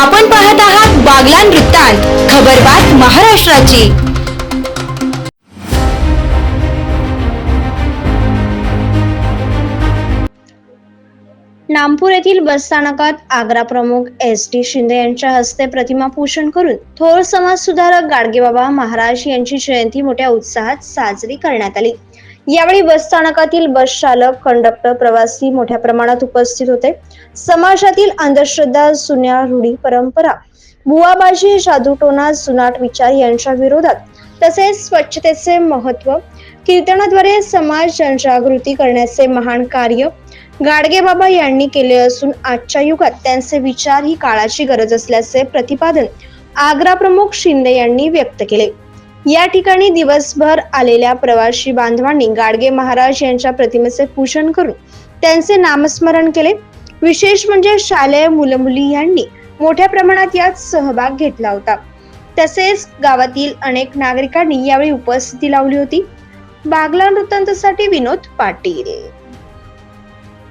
आपण पाहत आहात बागलान वृत्तांत खबरबात महाराष्ट्राची. नामपूर येथील बसस्थानकात आग्रा प्रमुख एस टी शिंदे यांच्या हस्ते प्रतिमा पूजन करून थोर समाज सुधारक गाडगेबाबा महाराज यांची जयंती मोठ्या उत्साहात साजरी करण्यात आली. यावेळी बसस्थानकातील बस चालक कंडक्टर प्रवासी मोठ्या प्रमाणात उपस्थित होते. समाजातील अंधश्रद्धा जुन्या रूढी परंपरा बुवाबाजी जादूटोना सुनाट विचार यांच्या विरोधात तसेच स्वच्छतेचे महत्त्व कीर्तनाद्वारे समाज जनजागृती करण्याचे महान कार्य गाडगे बाबा यांनी केले असून आजच्या युगात त्यांचे विचार ही काळाची गरज असल्याचे प्रतिपादन आग्रा प्रमुख शिंदे यांनी व्यक्त केले. या ठिकाणी दिवसभर आलेल्या प्रवासी बांधवांनी गाडगे महाराज यांच्या प्रतिमेचे पूजन करून त्यांचे नामस्मरण केले. विशेष म्हणजे शालेय मुलमुली यांनी मोठ्या प्रमाणात यात सहभाग घेतला होता. तसेच गावातील अनेक नागरिकांनी यावेळी उपस्थिती लावली होती. बागला वृत्तांतसाठी विनोद पाटील.